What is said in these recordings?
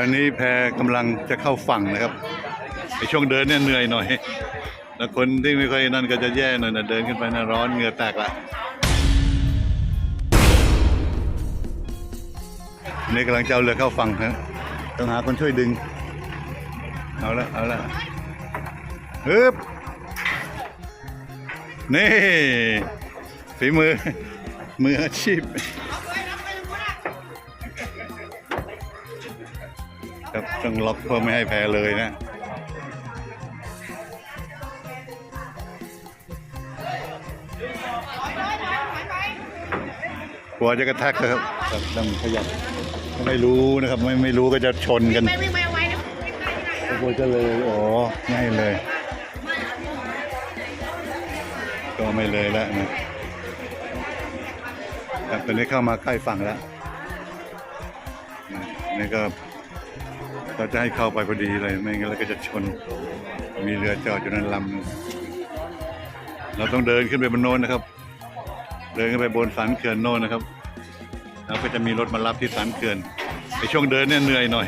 ตอนนี้แพกำลังจะเข้าฝั่งนะครับในช่วงเดินเนี่ยเหนื่อยหน่อย แล้วคนที่ไม่ค่อยนั่นก็จะแย่หน่อยนะเดินขึ้นไปนะร้อนเหงื่อแตกละนี่กำลังจะเอาเรือเข้าฝั่งนะต้องหาคนช่วยดึง เอาละเอาละฮึบนี่ฝีมือมืออาชีพ ครับต้องล็อกเพื่อไม่ให้แพ้เลยนะกลัวจะกระแทกนะครับครับต้องขยับไม่รู้นะครับไม่ไม่รู้ก็จะชนกันไม่วิ่งไม่เอาไว้นะวิ่งได้ไม่ได้กลัวจะเลยอ๋อง่ายเลย ก็ไม่เลยแล้วนะครับตอนนี้เข้ามาใกล้ฝั่งแล้วนี่ก็ เราจะให้เข้าไปพอดีเลยไม่งั้นเราก็จะชน มีเรือจอดอยู่นั้นลำเราต้องเดินขึ้นไปบนโน้นนะครับ เดินขึ้นไปบนสันเขื่อนโน้นนะครับ แล้วก็จะมีรถมารับที่สันเขื่อนในช่วงเดินเนี่ยเหนื่อยหน่อย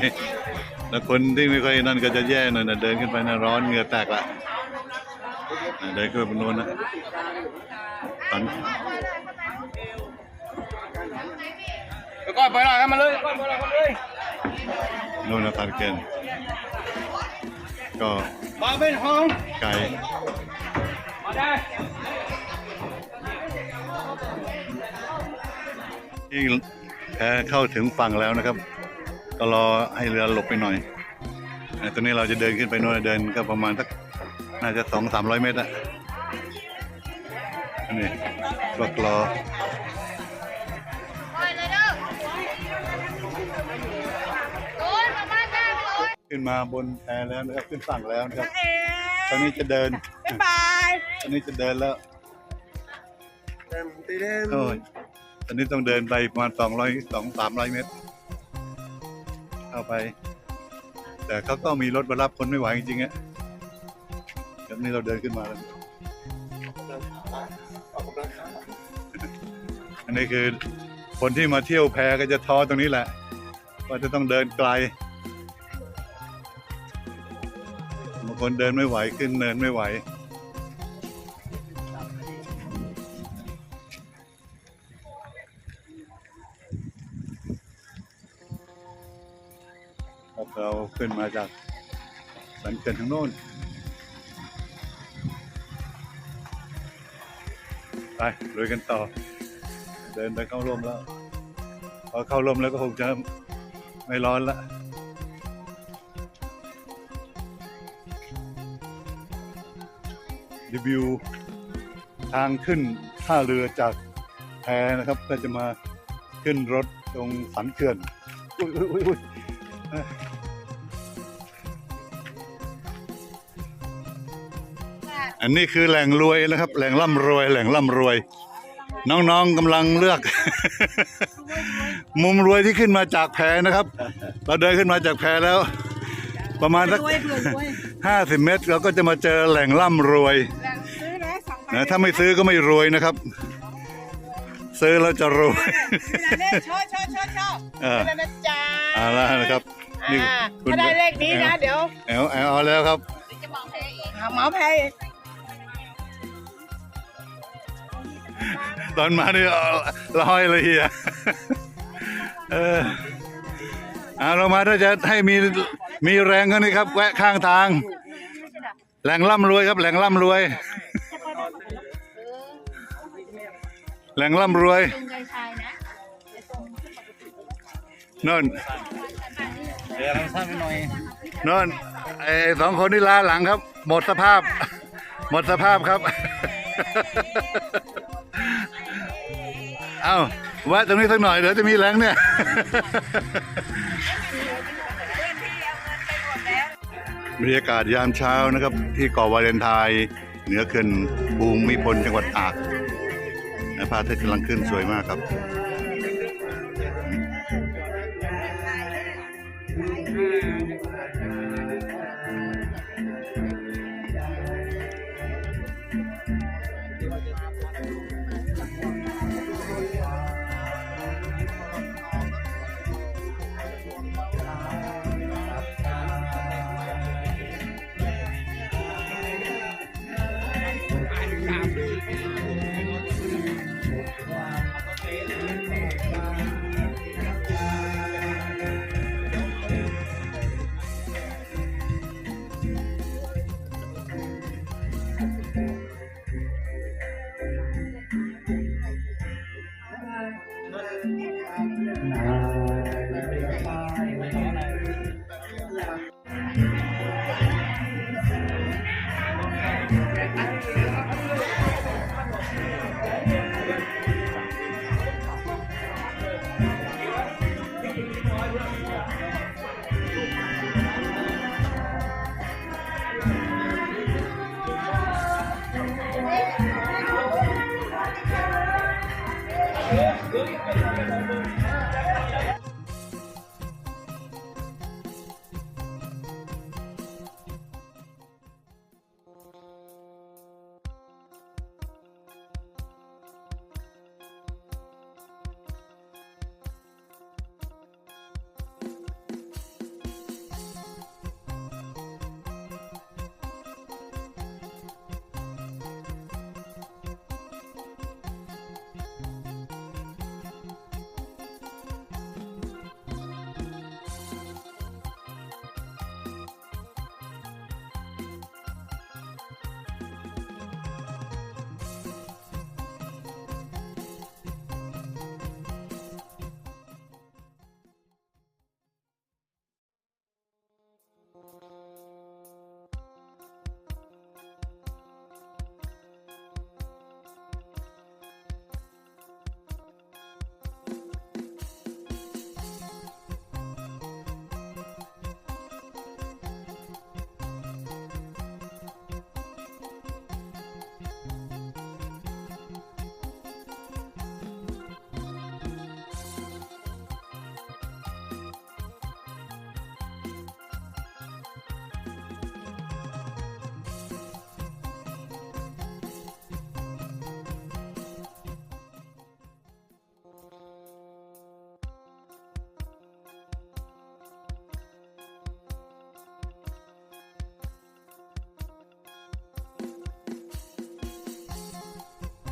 แล้วคนที่ไม่ค่อยนั่นก็จะแย่หน่อยนะเดินขึ้นไปนะร้อนเหงื่อแตกละเดินขึ้นไปบนโน้นนะสันแล้วก็ไปลอยกันมาเลยก็ไปลอยกันเลย น่นนะสันเขื่อนก็บาเป็นห้องไกลมาได้ที่แพเข้าถึงฝั่งแล้วนะครับ ก็รอให้เรือหลบไปหน่อยตอนนี้เราจะเดินขึ้นไปโน่นเดินก็ประมาณสักน่าจะสองสามร้อยเมตรอะนนี้ก็รอ ขึ้นมาบนแพแล้วนะครับขึ้นฝั่งแล้วนะครับเอ๋ตอนนี้จะเดิน บ๊ายบาย ตอนนี้จะเดินแล้วเต็มตีเต็มโอ้ยตอนนี้ต้องเดินไปประมาณสองร้อยสองสามร้อยเมตร เข้าไป แต่เขาก็มีรถมารับคนไม่ไหวจริงๆอะแบบนี้เราเดินขึ้นมาแล้วอันนี้คือคนที่มาเที่ยวแพก็จะท้อตรงนี้แหละว่าจะต้องเดินไกล คนเดินไม่ไหวขึ้นเนินไม่ไหว เราขึ้นมาจากสันเขื่อนทางโน้นไปลุยกันต่อ เดินไปเข้าร่มแล้ว พอเข้าร่มแล้วก็คงจะไม่ร้อนละ รีวิวทางขึ้นท่าเรือจากแพนะครับ ก็จะมาขึ้นรถตรงสันเขื่อนอุ้ยอุ้ยอุ้ยอันนี้คือแหล่งรวยนะครับ แหล่งร่ำรวย แหล่งร่ำรวย น้องๆกำลังเลือก มุมรวยที่ขึ้นมาจากแพนะครับ เราเดินขึ้นมาจากแพแล้ว ประมาณสัก รวยเผื่อรวยห้าสิบเมตรเราก็จะมาเจอแหล่งร่ำรวยซื้อแล้วสองใบนะถ้าไม่ซื้อก็ไม่รวยนะครับ ซื้อแล้วจะรวยเลขชอบชอบชอบชอบเออนั่นนะจ๊ะเอาละนะครับนี่อ่าคุณถ้าได้เลขนี้นะ เดี๋ยวแอลแอลเอาแล้วครับ หาเหมาแพงตอนมานี่เอาลอยเลยเฮียเออเอาเรามาถ้าจะให้มี มีแรงกันนี่ครับ แวะข้างทาง แหล่งร่ำรวยครับ แหล่งร่ำรวย แหล่งร่ำรวยลุงยายชายนะโน่นเดี๋ยวเราสั้นไปหน่อยโน่นไอ้สองคนที่ลาหลังครับ หมดสภาพ หมดสภาพครับ เอ้าแวะตรงนี้สักหน่อยเดี๋ยวจะมีแรงเนี่ย บรรยากาศยามเช้านะครับ ที่เกาะวาเลนไทน์เหนือเขื่อนภูมิพลจังหวัดตากนะพระอาทิตย์กำลังขึ้นสวยมากครับ Good.